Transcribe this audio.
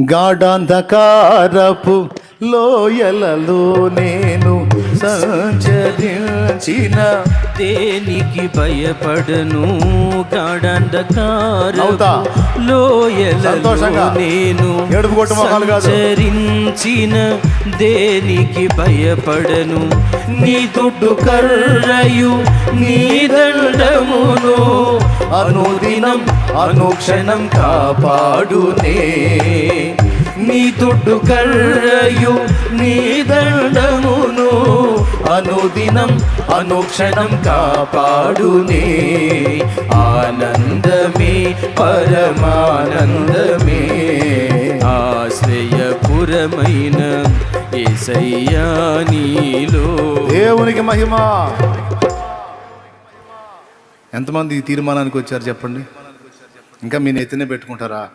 గాఢాంధకారపు లోయలలో నేను సంచరించిన దేనికి భయపడను గాఢంధకార. లోయలలో. నేను. సంచరించిన దేనికి భయపడను నీ దుడ్డు కర్రయు నీ దండమును అనుదినం అనుక్షణం కాపాడునే నీ దుడ్డు కర్రయు నీ దండమును అనుదినం అనుక్షణం కాపాడునే. ఆనందమే పరమానందమే. ఆశ్రయపురమైన ఏసయ్యా నీలో. దేవునికి మహిమ. ఎంతమంది ఈ తీర్మానానికి వచ్చారు చెప్పండి? ఇంకా మీ నెత్తినే పెట్టుకుంటారా?